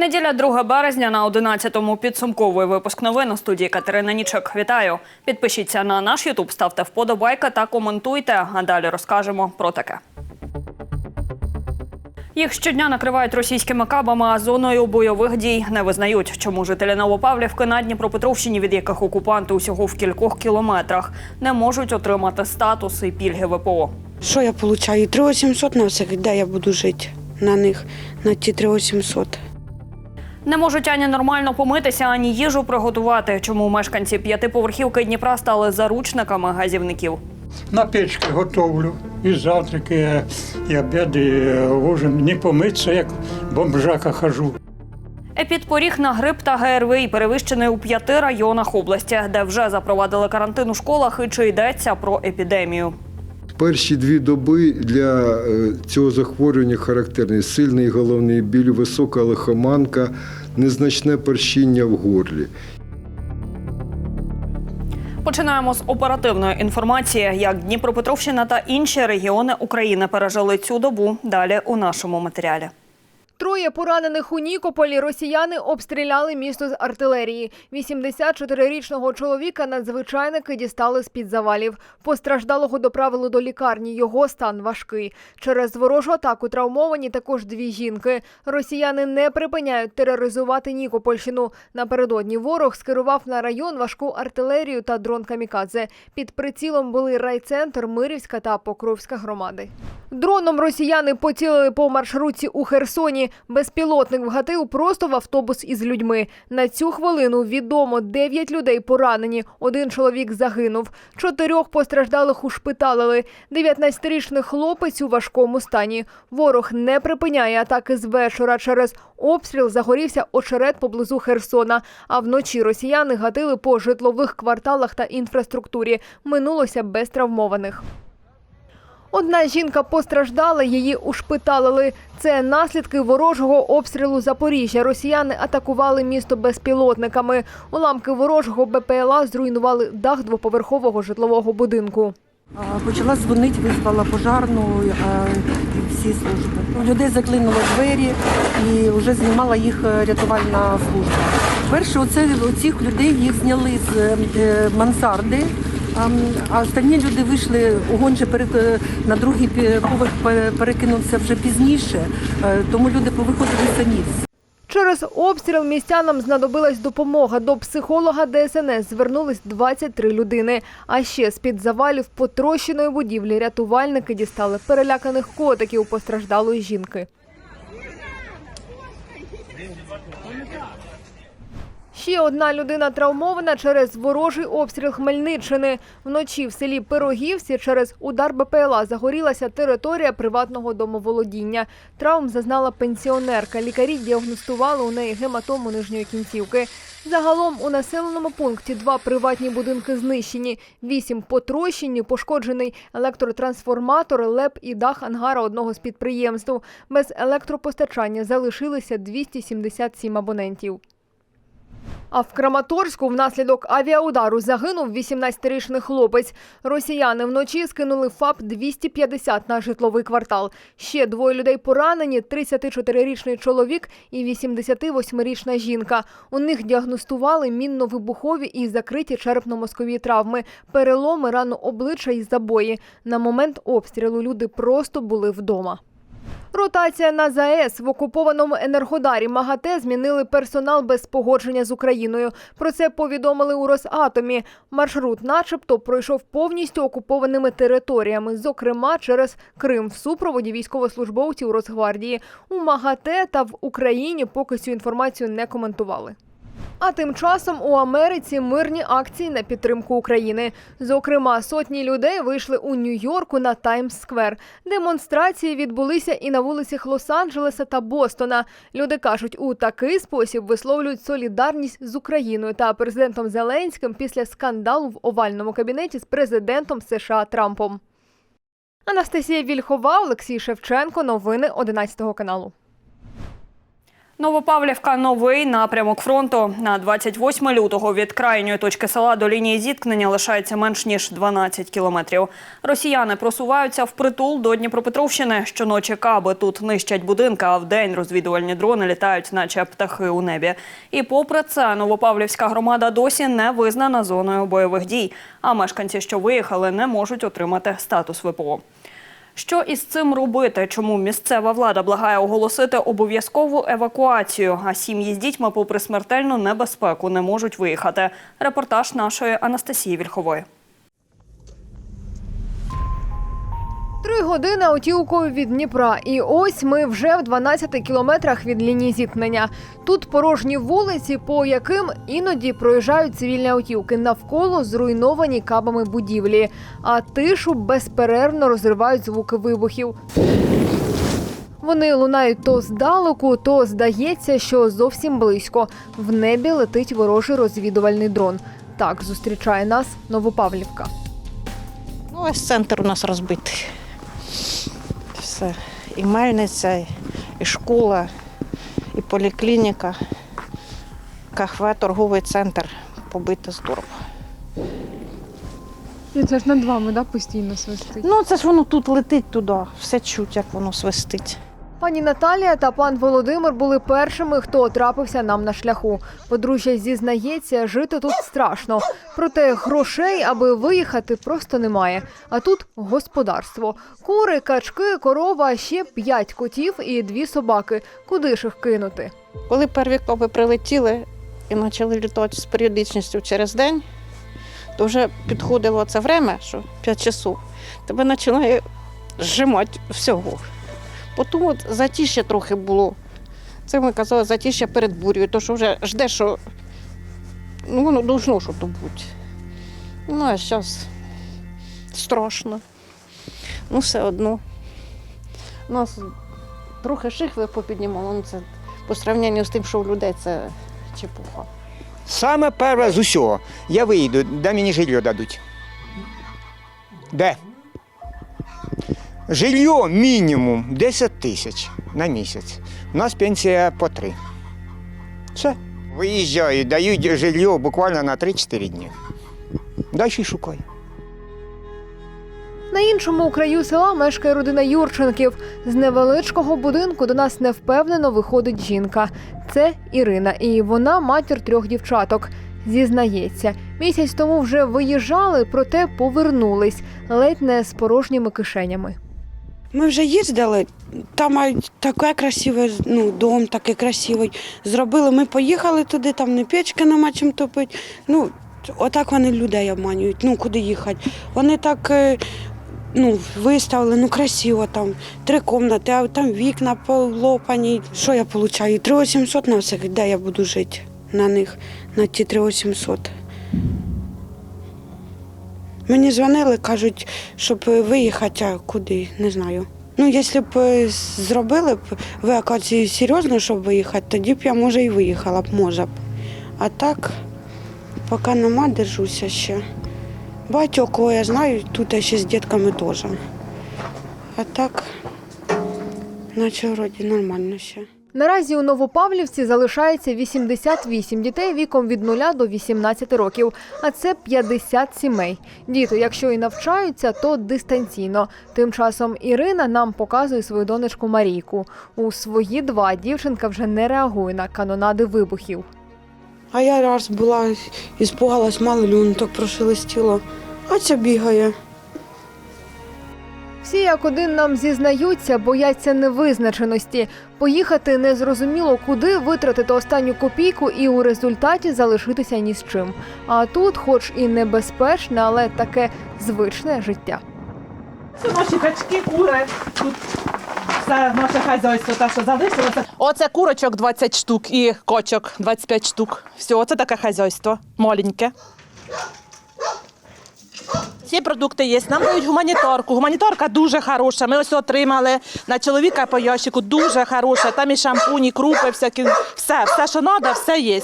Неділя 2 березня на 11-му підсумковий випуск новин у студії Катерина Нічок. Вітаю! Підпишіться на наш Ютуб, ставте вподобайки та коментуйте. А далі розкажемо про таке. Їх щодня накривають російськими кабами, а зоною бойових дій не визнають. Чому жителі Новопавлівки на Дніпропетровщині, від яких окупанти усього в кількох кілометрах, не можуть отримати статус і пільги ВПО. Що я отримую? 3800 на всіх, де я буду жити на них, на ті 3800. Не можуть ані нормально помитися, ані їжу приготувати. Чому мешканці п'ятиповерхівки Дніпра стали заручниками газівників? На печці готовлю. І завтраки, і обіди, і ужин. Не помитися, як бомжака хожу. Епідпоріг на грип та ГРВІ перевищений у п'яти районах області, де вже запровадили карантин у школах і чи йдеться про епідемію. Перші дві доби для е, цього захворювання характерні сильний головний біль, висока лихоманка, незначне першіння в горлі. Починаємо з оперативної інформації, як Дніпропетровщина та інші регіони України пережили цю добу. Далі у нашому матеріалі. Троє поранених у Нікополі росіяни обстріляли місто з артилерії. 84-річного чоловіка надзвичайники дістали з-під завалів. Постраждалого доправили до лікарні. Його стан важкий. Через ворожу атаку травмовані також дві жінки. Росіяни не припиняють тероризувати Нікопольщину. Напередодні ворог скерував на район важку артилерію та дрон камікадзе. Під прицілом були райцентр, Мирівська та Покровська громади. Дроном росіяни поцілили по маршрутці у Херсоні. Безпілотник вгатив просто в автобус із людьми. На цю хвилину відомо 9 людей поранені. Один чоловік загинув. Чотирьох постраждалих ушпиталили. 19-річний хлопець у важкому стані. Ворог не припиняє атаки з вечора. Через обстріл загорівся очерет поблизу Херсона. А вночі росіяни гатили по житлових кварталах та інфраструктурі. Минулося без травмованих. Одна жінка постраждала, її ушпиталили. Це наслідки ворожого обстрілу Запоріжжя. Росіяни атакували місто безпілотниками. Уламки ворожого БПЛА зруйнували дах двоповерхового житлового будинку. Почала дзвонити, визвала пожарну е, всі служби. Людей заклинуло двері і вже знімала їх е, рятувальна служба. Перше, оце цих людей їх зняли з е, мансарди. А, останні люди вийшли, огонь же е, на другий поверх перекинувся вже пізніше, е, тому люди повиходили самі. Через обстріл містянам знадобилась допомога. До психолога ДСНС звернулись 23 людини. А ще з-під завалів потрощеної будівлі рятувальники дістали переляканих котиків постраждалої жінки. Ще одна людина травмована через ворожий обстріл Хмельниччини. Вночі в селі Пирогівці через удар БПЛА загорілася територія приватного домоволодіння. Травм зазнала пенсіонерка. Лікарі діагностували у неї гематому нижньої кінцівки. Загалом у населеному пункті два приватні будинки знищені, вісім потрощені, пошкоджений електротрансформатор, леп і дах ангара одного з підприємств. Без електропостачання залишилися 277 абонентів. А в Краматорську внаслідок авіаудару загинув 18-річний хлопець. Росіяни вночі скинули ФАП-250 на житловий квартал. Ще двоє людей поранені – 34-річний чоловік і 88-річна жінка. У них діагностували мінно-вибухові і закриті черепно-мозкові травми, переломи, рану обличчя і забої. На момент обстрілу люди просто були вдома. Ротація на ЗАЕС в окупованому енергодарі МАГАТЕ змінили персонал без погодження з Україною. Про це повідомили у Росатомі. Маршрут, начебто, пройшов повністю окупованими територіями, зокрема через Крим в супроводі військовослужбовців Росгвардії. У МАГАТЕ та в Україні поки цю інформацію не коментували. А тим часом у Америці мирні акції на підтримку України. Зокрема, сотні людей вийшли у Нью-Йорку на Таймс-сквер. Демонстрації відбулися і на вулицях Лос-Анджелеса та Бостона. Люди кажуть, у такий спосіб висловлюють солідарність з Україною та президентом Зеленським після скандалу в овальному кабінеті з президентом США Трампом. Анастасія Вільхова, Олексій Шевченко. Новини 11 каналу. Новопавлівка новий напрямок фронту. На 28 лютого від крайньої точки села до лінії зіткнення лишається менш ніж 12 кілометрів. Росіяни просуваються впритул до Дніпропетровщини. Щоночі каби тут нищать будинки, а вдень розвідувальні дрони літають, наче птахи у небі. І попри це, Новопавлівська громада досі не визнана зоною бойових дій. А мешканці, що виїхали, не можуть отримати статус ВПО. Що із цим робити? Чому місцева влада благає оголосити обов'язкову евакуацію? А сім'ї з дітьми, попри смертельну небезпеку, не можуть виїхати. Репортаж нашої Анастасії Вільхової. Три години автівкою від Дніпра. І ось ми вже в 12 кілометрах від лінії зіткнення. Тут порожні вулиці, по яким іноді проїжджають цивільні автівки. Навколо зруйновані кабами будівлі. А тишу безперервно розривають звуки вибухів. Вони лунають то здалеку, то здається, що зовсім близько. В небі летить ворожий розвідувальний дрон. Так зустрічає нас Новопавлівка. Ну, ось центр у нас розбитий. Все. І мельниця, і школа, і поліклініка, кафе, торговий центр побито здорово. І це ж над вами, да, постійно свистить. Ну, це ж воно тут летить туди, все чуть, як воно свистить. Пані Наталія та пан Володимир були першими, хто трапився нам на шляху. Подружжя зізнається, жити тут страшно. Проте грошей, аби виїхати, просто немає. А тут господарство: кури, качки, корова, ще п'ять котів і дві собаки. Куди ж їх кинути? Коли перві коби прилетіли і почали літати з періодичністю через день, то вже підходило це время, що 5 часов, тебе починає зжимати всього. Потім от затіще трохи було. Це ми казали затіще перед бур'ю, то що вже жде, що ну, воно должно що то бути. Ну, а зараз страшно. Ну, все одно. У нас трохи шихви попіднімало, ну це по сравненню з тим, що в людей це чепуха. Саме перше з усього. Я вийду, де мені жилье дадуть. Де? Жилье мінімум 10 тисяч на місяць. У нас пенсія по 3. Все. Виїжджаю, дають жилье буквально на 3-4 дні. Далі шукай. На іншому краю села мешкає родина Юрченків. З невеличкого будинку до нас невпевнено виходить жінка. Це Ірина, і вона матір трьох дівчаток. Зізнається, місяць тому вже виїжджали, проте повернулись ледь не з порожніми кишенями. Ми вже їздили, там мають таке красиве, ну, дом такий красивий. Зробили, ми поїхали туди, там не печки нема чим топити. Ну, отак вони людей обманюють, ну куди їхати. Вони так е, ну, виставили, ну красиво там, три кімнати, а там вікна полопані. Що я отримую? 3800 на всіх, де я буду жити на них, на ті 3800. Мені дзвонили, кажуть, щоб виїхати, а куди, не знаю. Ну, якщо б е, зробили б евакуацію серйозно, щоб виїхати, тоді б я, може, і виїхала б, може б. А так, поки нема, держуся ще. Багатьох, кого я знаю, тут я ще з дітками теж. А так, наче вроді нормально ще. Наразі у Новопавлівці залишається 88 дітей віком від 0 до 18 років, а це 50 сімей. Діти, якщо і навчаються, то дистанційно. Тим часом Ірина нам показує свою донечку Марійку. У свої два дівчинка вже не реагує на канонади вибухів. А я раз була, іспугалась, мало ли, воно так прошелестіло. А це бігає. Всі як один нам зізнаються, бояться невизначеності. Поїхати незрозуміло куди, витратити останню копійку і у результаті залишитися ні з чим. А тут, хоч і небезпечне, але таке звичне життя. Це наші качки, кури. Тут все наше хазяйство, те, що залишилося. Оце курочок 20 штук і кочок 25 штук. Все, оце таке хазяйство. Маленьке. Всі продукти є. Нам дають гуманітарку. Гуманітарка дуже хороша. Ми ось отримали на чоловіка по ящику. Дуже хороша. Там і шампунь, і крупи, всякі, все, все, що треба, все є.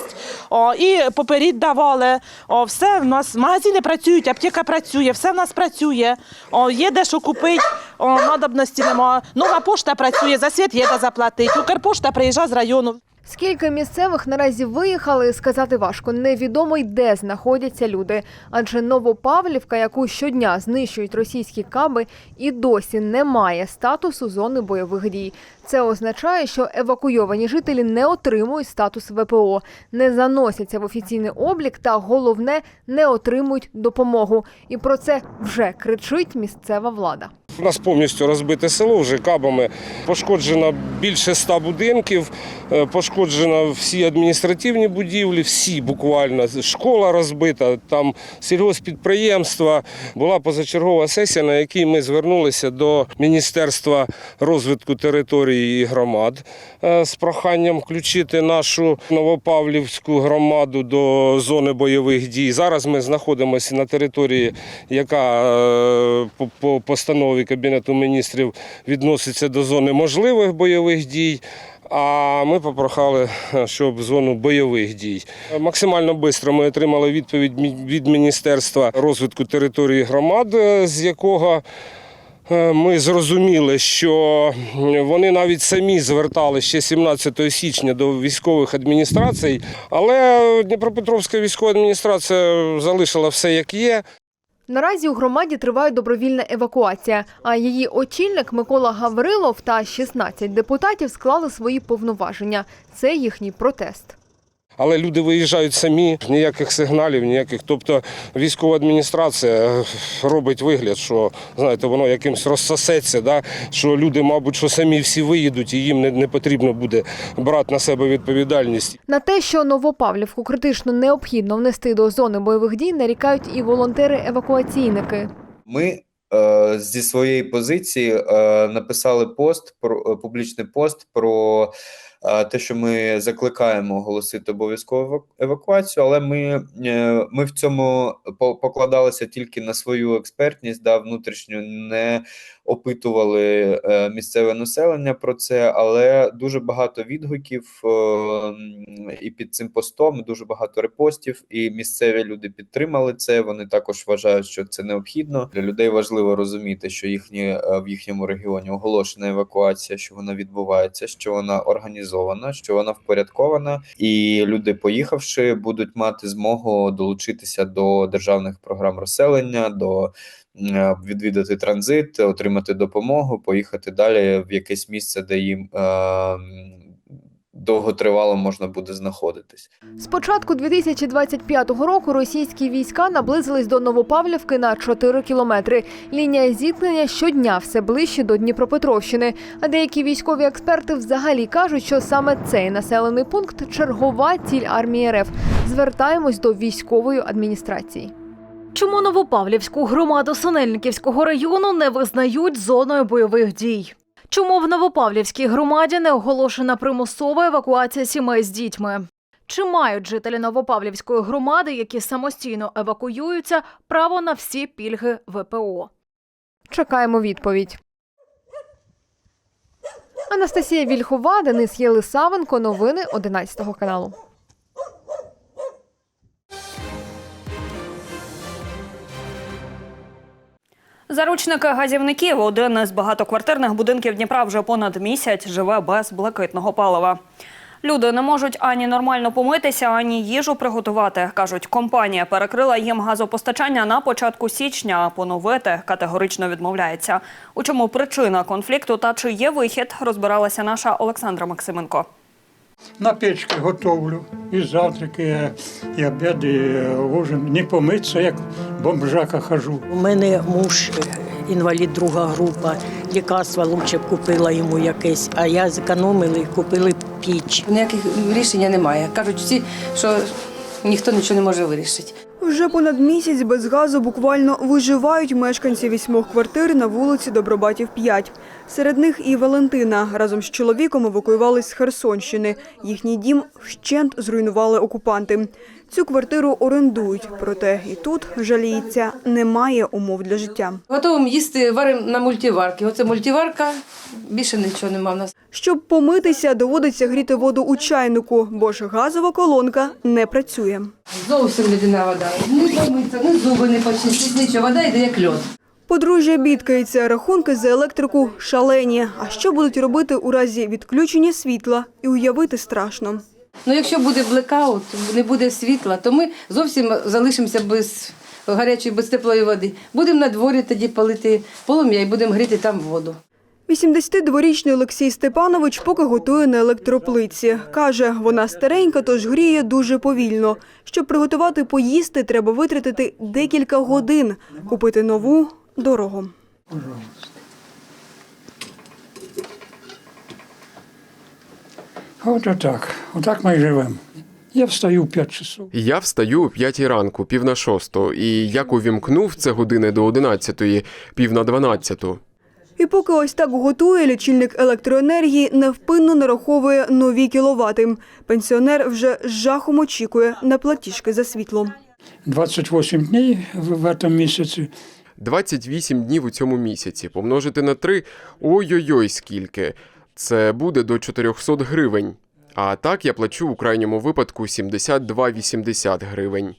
О, і поперед давали. О, все в нас магазини працюють, аптека працює, все в нас працює. О, є де що купити, надобності немає. Нова пошта працює, за світ є де заплатити. Укрпошта приїжджає з району. Скільки місцевих наразі виїхали, сказати важко. Невідомо й де знаходяться люди. Адже Новопавлівка, яку щодня знищують російські каби, і досі не має статусу зони бойових дій. Це означає, що евакуйовані жителі не отримують статус ВПО, не заносяться в офіційний облік та головне не отримують допомогу. І про це вже кричить місцева влада. У нас повністю розбите село вже кабами. Пошкоджено більше ста будинків, е, пошкоджено всі адміністративні будівлі, всі буквально. Школа розбита, там сільгоспідприємства. Була позачергова сесія, на якій ми звернулися до Міністерства розвитку території і громад е, з проханням включити нашу Новопавлівську громаду до зони бойових дій. Зараз ми знаходимося на території, яка е, по- по постанові Кабінету міністрів відноситься до зони можливих бойових дій. А ми попрохали, е, щоб зону бойових дій. Максимально швидко ми отримали відповідь від Міністерства розвитку території громад, е, з якого е, ми зрозуміли, що вони навіть самі звертали ще 17 січня до військових адміністрацій, але Дніпропетровська військова адміністрація залишила все як є. Наразі у громаді триває добровільна евакуація, а її очільник Микола Гаврилов та 16 депутатів склали свої повноваження. Це їхній протест. Але люди виїжджають самі, ніяких сигналів, ніяких. Тобто військова адміністрація е, робить вигляд, що знаєте, воно якимось розсосеться, да? що люди, мабуть, що самі всі виїдуть, і їм не, не потрібно буде брати на себе відповідальність. На те, що Новопавлівку критично необхідно внести до зони бойових дій, нарікають і волонтери-евакуаційники. Ми е, зі своєї позиції е, написали пост про публічний пост про е, те, що ми закликаємо оголосити обов'язкову евакуацію, але ми, е, ми в цьому покладалися тільки на свою експертність, да, внутрішню, не опитували е, місцеве населення про це, але дуже багато відгуків і під цим постом, дуже багато репостів, і місцеві люди підтримали це. Вони також вважають, що це необхідно. Для людей важливо розуміти, що їхні е, в їхньому регіоні оголошена евакуація, що вона відбувається, що вона організована, що вона впорядкована, і люди, поїхавши, будуть мати змогу долучитися до державних програм розселення, до е, відвідати транзит, отримати допомогу, поїхати далі в якесь місце, де їм е, довготривало можна буде знаходитись. З початку 2025 року російські війська наблизились до Новопавлівки на 4 кілометри. Лінія зіткнення щодня все ближче до Дніпропетровщини. А деякі військові експерти взагалі кажуть, що саме цей населений пункт чергова ціль армії РФ. Звертаємось до військової адміністрації. Чому Новопавлівську громаду Синельниківського району не визнають зоною бойових дій? Чому в Новопавлівській громаді не оголошена примусова евакуація сімей з дітьми? Чи мають жителі Новопавлівської громади, які самостійно евакуюються, право на всі пільги ВПО? Чекаємо відповідь. Анастасія Вільхова, Денис Єлисавенко. Новини 11 каналу. Заручники газівників один із багатоквартирних будинків Дніпра вже понад місяць живе без блакитного палива. Люди не можуть ані нормально помитися, ані їжу приготувати. кажуть, компанія перекрила їм газопостачання на початку січня, а поновити категорично відмовляється. У чому причина конфлікту та чи є вихід, розбиралася наша Олександра Максименко. На печці готовлю, і завтраки, і обід, і ужин. Не помитися, як бомжака хожу. У мене муж е, інвалід друга група, лікарства лучше б купила йому якесь, а я зекономила і купили піч. Ніяких рішення немає. Кажуть всі, що ніхто нічого не може вирішити. Вже понад місяць без газу буквально виживають мешканці вісьмох квартир на вулиці Добробатів 5. Серед них і Валентина. Разом з чоловіком евакуювались з Херсонщини. Їхній дім вщент зруйнували окупанти. Цю квартиру орендують, проте і тут, жаліється, немає умов для життя. Готовимо їсти, варимо на мультиварки. Оце мультиварка, більше нічого нема в нас. Щоб помитися, доводиться гріти воду у чайнику, бо ж газова колонка не працює. Зовсім ледяна вода. Не помиться, не зуби не почистить, нічого. Вода йде як льод. Подружжя бідкається, рахунки за електрику шалені. А що будуть робити у разі відключення світла? І уявити страшно. Ну, якщо буде блекаут, не буде світла, то ми зовсім залишимося без гарячої, без теплої води. Будемо на дворі тоді палити полум'я і будемо гріти там воду. 82-річний Олексій Степанович поки готує на електроплитці. Каже, вона старенька, тож гріє дуже повільно. Щоб приготувати поїсти, треба витратити декілька годин. Купити нову – дорого. От отак. Отак ми й живемо. Я встаю в 5 часов. Я встаю о п'ятій ранку, пів на шосту, і як увімкнув це години до одинадцятої, пів на дванадцяту. І поки ось так готує, лічильник електроенергії невпинно нараховує нові кіловати. Пенсіонер вже з жахом очікує на платіжки за світло. 28 днів в, этом місяці. 28 днів у цьому місяці. Помножити на 3 – ой-ой-ой скільки. Це буде до 400 гривень. А так я плачу у крайньому випадку 72,80 гривень.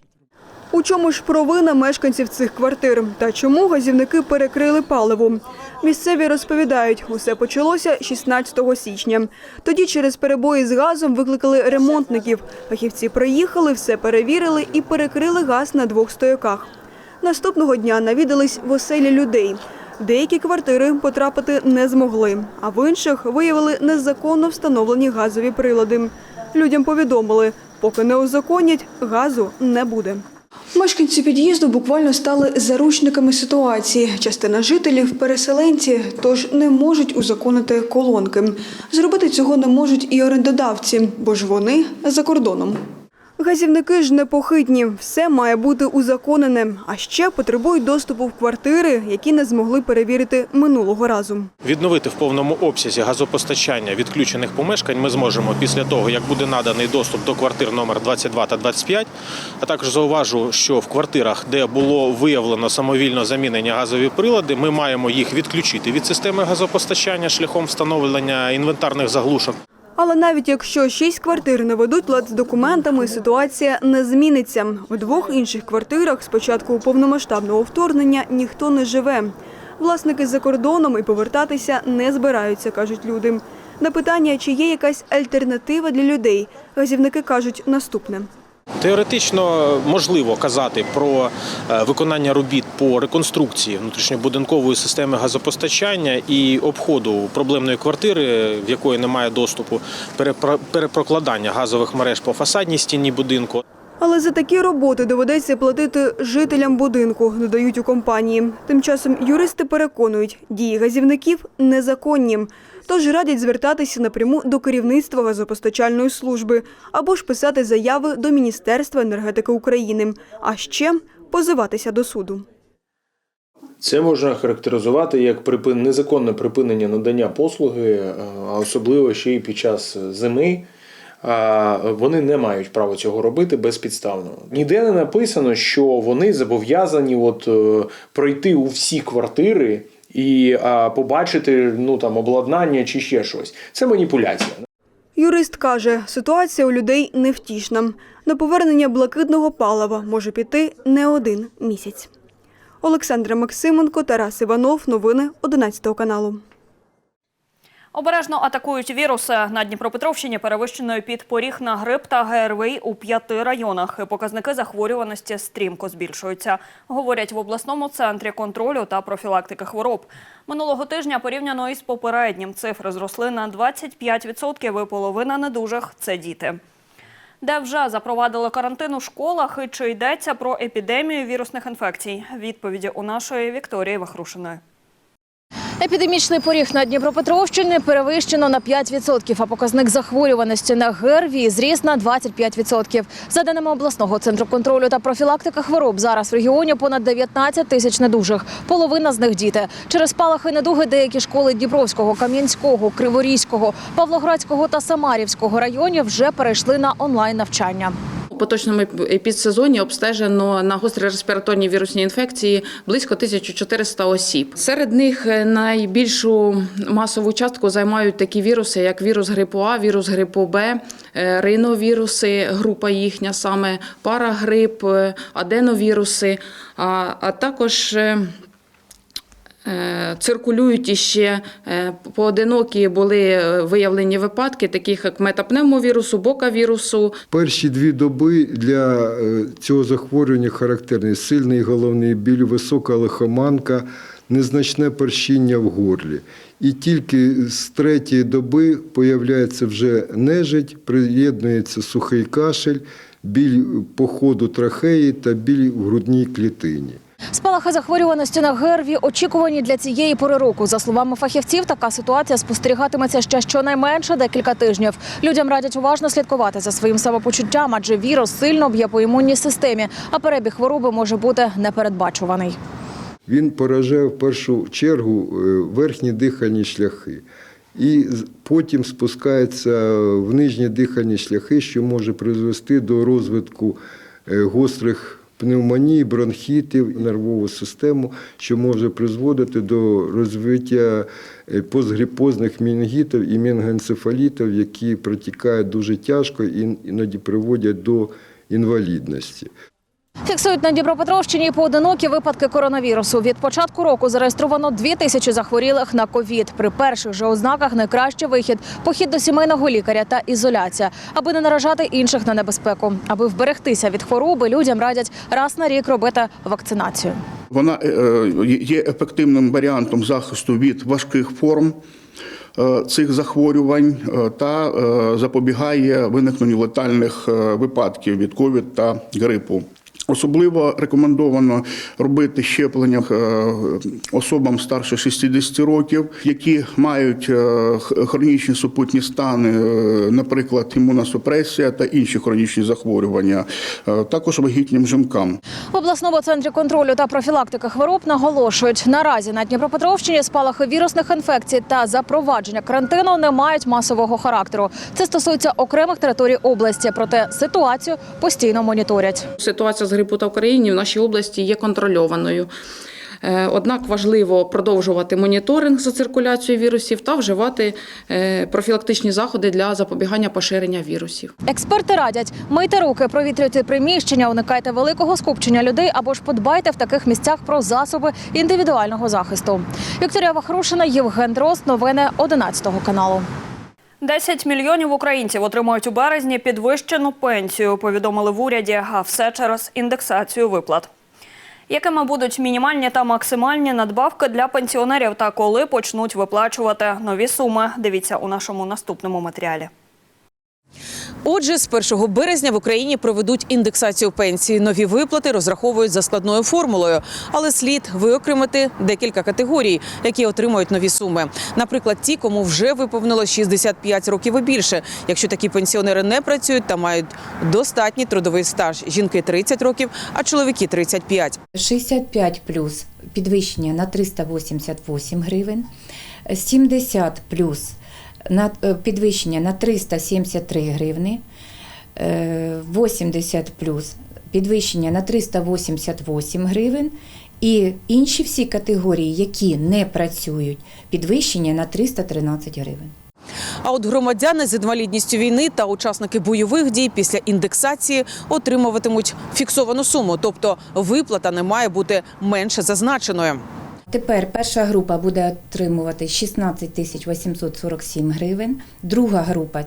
У чому ж провина мешканців цих квартир? Та чому газівники перекрили паливо? Місцеві розповідають, усе почалося 16 січня. Тоді через перебої з газом викликали ремонтників. Фахівці приїхали, все перевірили і перекрили газ на двох стояках. Наступного дня навідались в оселі людей. Деякі квартири потрапити не змогли, а в інших виявили незаконно встановлені газові прилади. Людям повідомили, поки не узаконять, газу не буде. Мешканці під'їзду буквально стали заручниками ситуації. Частина жителів переселенці, тож не можуть узаконити колонки. Зробити цього не можуть і орендодавці, бо ж вони за кордоном. Газівники ж непохитні, все має бути узаконене, а ще потребують доступу в квартири, які не змогли перевірити минулого разу. Відновити в повному обсязі газопостачання відключених помешкань ми зможемо після того, як буде наданий доступ до квартир номер 22 та 25. А також зауважу, що в квартирах, де було виявлено самовільно замінені газові прилади, ми маємо їх відключити від системи газопостачання шляхом встановлення інвентарних заглушок. Але навіть якщо шість квартир не ведуть лад з документами, ситуація не зміниться. У двох інших квартирах з початку повномасштабного вторгнення ніхто не живе. Власники за кордоном і повертатися не збираються, кажуть люди. На питання, чи є якась альтернатива для людей, газівники кажуть наступне. Теоретично можливо казати про е, виконання робіт по реконструкції внутрішньобудинкової системи газопостачання і обходу проблемної квартири, в якої немає доступу, перепрокладання газових мереж по фасадній стіні будинку. Але за такі роботи доведеться платити жителям будинку, додають у компанії. Тим часом юристи переконують, дії газівників незаконні. Тож радять звертатися напряму до керівництва газопостачальної служби або ж писати заяви до Міністерства енергетики України, а ще позиватися до суду. Це можна характеризувати як припин... незаконне припинення надання послуги, е, а особливо ще й під час зими. Вони не мають права цього робити безпідставно. Ніде не написано, що вони зобов'язані от е, пройти у всі квартири і а, побачити ну там обладнання чи ще щось. Це маніпуляція. Юрист каже, ситуація у людей невтішна. На повернення блакитного палива може піти не один місяць. Олександра Максименко, Тарас Іванов. Новини 11 каналу. Обережно атакують віруси. На Дніпропетровщині перевищено підпоріг на грип та ГРВІ у п'яти районах. Показники захворюваності стрімко збільшуються, говорять в обласному центрі контролю та профілактики хвороб. Минулого тижня порівняно із попереднім цифри зросли на 25%, і половина недужих – це діти. Де вже запровадили карантин у школах і чи йдеться про епідемію вірусних інфекцій? Відповіді у нашої Вікторії Вахрушиної. Епідемічний поріг на Дніпропетровщині перевищено на 5%, а показник захворюваності на ГРВІ зріс на 25%. За даними обласного центру контролю та профілактики хвороб, зараз в регіоні понад 19 тисяч недужих. Половина з них діти. Через спалахи недуги деякі школи Дніпровського, Кам'янського, Криворізького, Павлоградського та Самарівського районів вже перейшли на онлайн навчання. Поточному підсезоні обстежено на гострі респіраторні вірусні інфекції близько 1400 осіб. Серед них е, найбільшу масову частку займають такі віруси, як вірус грипу А, вірус грипу Б, е, риновіруси, група їхня саме, парагрип, е, аденовіруси, а, також Циркулюють іще е, поодинокі були е, виявлені випадки, таких як метапневмовірусу, бокавірусу, Перші дві доби для е, цього захворювання характерний сильний головний біль, висока лихоманка, незначне першіння в горлі. І тільки з третьої доби появляється вже нежить, приєднується сухий кашель, біль по ходу трахеї та біль в грудній клітині. Спалахи захворюваності на ГРВІ очікувані для цієї пори року. За словами фахівців, така ситуація спостерігатиметься ще щонайменше декілька тижнів. Людям радять уважно слідкувати за своїм самопочуттям, адже вірус сильно б'є по імунній системі, а перебіг хвороби може бути непередбачуваний. Він поражає в першу чергу е, верхні дихальні шляхи. І потім спускається в нижні дихальні шляхи, що може призвести до розвитку е, гострих пневмоній, бронхітів, нервову систему, що може призводити до розвиття постгріпозних постгрипозних мінгітів і мінгоенцефалітів, які протікають дуже тяжко і іноді приводять до інвалідності. Фіксують на Дніпропетровщині поодинокі випадки коронавірусу. Від початку року зареєстровано дві тисячі захворілих на ковід. При перших же ознаках найкращий вихід похід до сімейного лікаря та ізоляція, аби не наражати інших на небезпеку. Аби вберегтися від хвороби, людям радять раз на рік робити вакцинацію. Вона е, е, є ефективним варіантом захисту від важких форм е, цих захворювань та запобігає виникненню летальних випадків від ковід та грипу. Особливо рекомендовано робити щеплення е, особам старше 60 років, які мають е, хронічні супутні стани, е, наприклад, імуносупресія та інші хронічні захворювання, також вагітнім жінкам. В обласному центрі контролю та профілактики хвороб наголошують, наразі на Дніпропетровщині спалахи вірусних інфекцій та запровадження карантину не мають масового характеру. Це стосується окремих територій області, проте ситуацію постійно моніторять. Ситуація з грипу та в Україні в нашій області є контрольованою. Е, Однак важливо продовжувати моніторинг за циркуляцією вірусів та вживати е, профілактичні заходи для запобігання поширення вірусів. Експерти радять мийте руки, провітрюйте приміщення, уникайте великого скупчення людей або ж подбайте в таких місцях про засоби індивідуального захисту. Вікторія Вахрушина, Євген Дрозд. Новини 11 каналу. 10 мільйонів українців отримають у березні підвищену пенсію, повідомили в уряді, а все через індексацію виплат. Якими будуть мінімальні та максимальні надбавки для пенсіонерів та коли почнуть виплачувати нові суми? Дивіться у нашому наступному матеріалі. Отже, з 1 березня в Україні проведуть індексацію пенсії. Нові виплати розраховують за складною формулою, але слід виокремити декілька категорій, які отримують нові суми. Наприклад, ті, кому вже виповнило 65 років і більше. Якщо такі пенсіонери не працюють та мають достатній трудовий стаж. Жінки 30 років, а чоловіки 35. 65 плюс підвищення на 388 гривень, 70 плюс на е, підвищення на 373 гривни, е, 80 плюс підвищення на 388 гривень. І інші всі категорії, які не працюють, підвищення на 313 гривень. А от громадяни з інвалідністю війни та учасники бойових дій після індексації отримуватимуть фіксовану суму, тобто виплата не має бути менше зазначеною. Тепер перша група буде отримувати 16 тисяч 847 гривень, друга група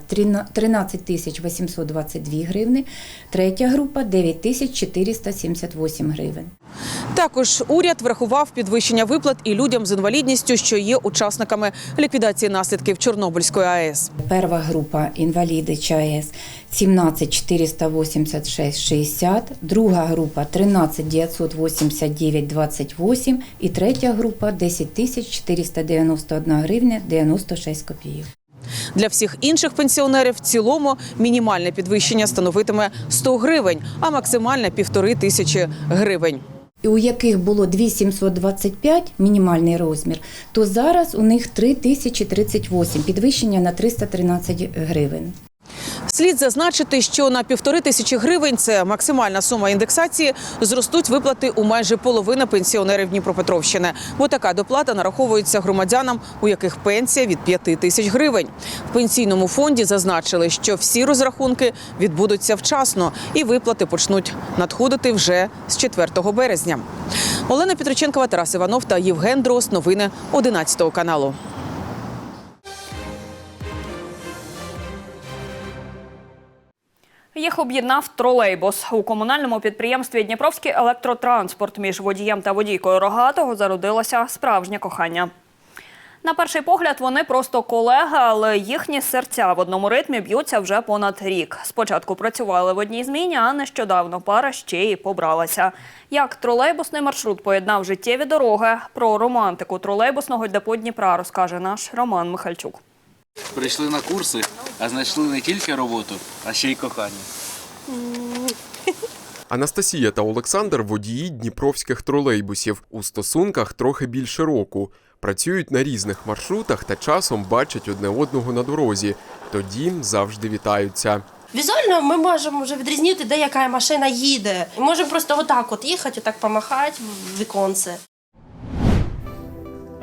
13 тисяч 822 гривни, третя група 9 тисяч 478 гривень. Також уряд врахував підвищення виплат і людям з інвалідністю, що є учасниками ліквідації наслідків Чорнобильської АЕС. Перша група інваліди ЧАЕС 17 486 60, друга група 13 989 28 і третя група 10 тисяч 491 гривня 96 копійок. Для всіх інших пенсіонерів в цілому мінімальне підвищення становитиме 100 гривень, а максимальне – півтори тисячі гривень. І у яких було 2725 мінімальний розмір, то зараз у них 3038 підвищення на 313 гривень. Слід зазначити, що на півтори тисячі гривень це максимальна сума індексації. Зростуть виплати у майже половини пенсіонерів Дніпропетровщини, бо така доплата нараховується громадянам, у яких пенсія від п'яти тисяч гривень. В пенсійному фонді зазначили, що всі розрахунки відбудуться вчасно, і виплати почнуть надходити вже з 4 березня. Олена Петриченкова, Тарас Іванов та Євген Дрос. Новини 11 каналу. Їх об'єднав тролейбус. У комунальному підприємстві Дніпровський електротранспорт між водієм та водійкою рогатого зародилося справжнє кохання. На перший погляд вони просто колеги, але їхні серця в одному ритмі б'ються вже понад рік. Спочатку працювали в одній зміні, а нещодавно пара ще й побралася. Як тролейбусний маршрут поєднав життєві дороги, про романтику тролейбусного депо Дніпра розкаже наш Роман Михальчук. Прийшли на курси, а знайшли не тільки роботу, а ще й кохання. Анастасія та Олександр водії дніпровських тролейбусів. У стосунках трохи більше року. Працюють на різних маршрутах та часом бачать одне одного на дорозі. Тоді завжди вітаються. Візуально ми можемо вже відрізнити, де яка машина їде. Можемо просто отак от їхати, отак помахати в віконце.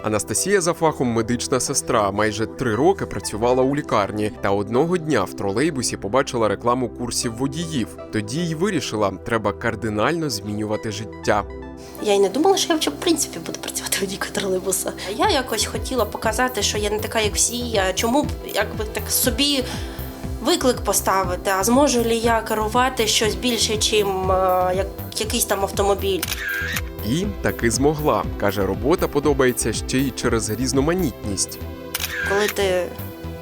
Анастасія за фахом медична сестра. Майже три роки працювала у лікарні. Та одного дня в тролейбусі побачила рекламу курсів водіїв. Тоді й вирішила, треба кардинально змінювати життя. Я й не думала, що я в принципі буду працювати водійкою тролейбуса. Я якось хотіла показати, що я не така, як всі. А чому б якби так собі виклик поставити, а зможу ли я керувати щось більше, ніж як, якийсь там автомобіль. І таки змогла. каже, робота подобається ще й через різноманітність. коли ти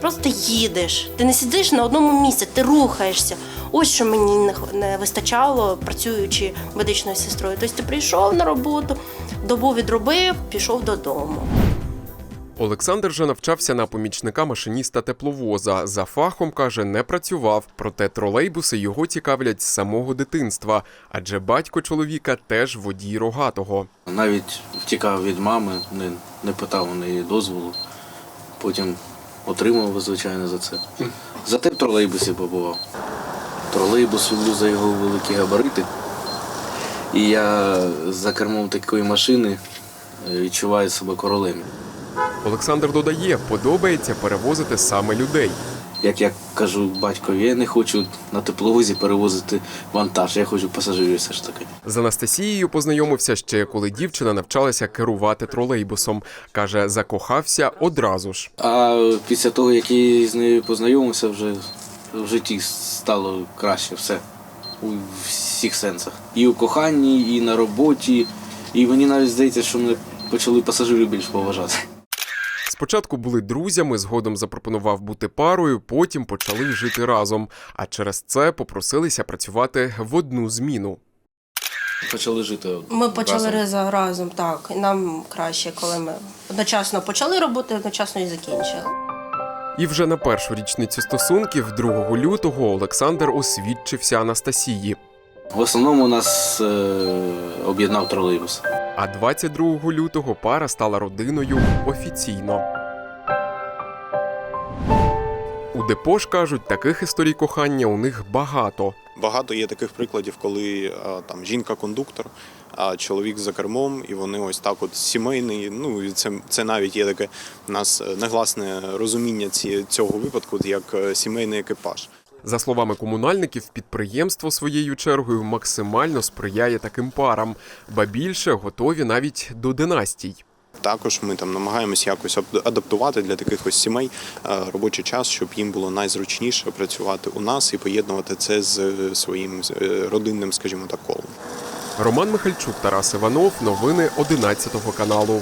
просто їдеш, ти не сидиш на одному місці, ти рухаєшся. Ось що мені не вистачало, працюючи медичною сестрою. Тобто ти прийшов на роботу, добу відробив, пішов додому. Олександр же навчався на помічника машиніста тепловоза. За фахом каже, не працював. Проте тролейбуси його цікавлять з самого дитинства, адже батько чоловіка теж водій рогатого. Навіть втікав від мами, не, не питав у неї дозволу. Потім отримав, звичайно, за це. Зате в тролейбусі побував. Тролейбус люблю за його великі габарити. І я за кермом такої машини е, відчуваю себе королем. Олександр додає, подобається перевозити саме людей. Як я кажу батькові, я не хочу на тепловозі перевозити вантаж, я хочу пасажирів все ж таки. З Анастасією познайомився ще коли дівчина навчалася керувати тролейбусом. каже, закохався одразу ж. А після того, як я з нею познайомився, вже в житті стало краще все у всіх сенсах. І у коханні, і на роботі. І мені навіть здається, що мене почали пасажири більш поважати. Спочатку були друзями, згодом запропонував бути парою, потім почали жити разом. А через це попросилися працювати в одну зміну. Почали жити. Ми почали разом. разом, разом так. Нам краще, коли ми одночасно почали роботи, одночасно і закінчили. І вже на першу річницю стосунків, 2 лютого, Олександр освідчився Анастасії. В основному нас е, об'єднав тролейбус. А 22 лютого пара стала родиною офіційно. У депо ж кажуть, таких історій кохання у них багато. Багато є таких прикладів, коли а, там жінка-кондуктор, а чоловік за кермом, і вони ось так, от сімейний. Ну і це, це навіть є таке у нас е, негласне розуміння ці, цього випадку як е, сімейний екіпаж. За словами комунальників, підприємство своєю чергою максимально сприяє таким парам, ба більше готові навіть до династій. Також ми там намагаємось якось адаптувати для таких ось сімей е, робочий час, щоб їм було найзручніше працювати у нас і поєднувати це з е, своїм е, родинним, скажімо так, колом. Роман Михальчук, Тарас Іванов. Новини 11 каналу.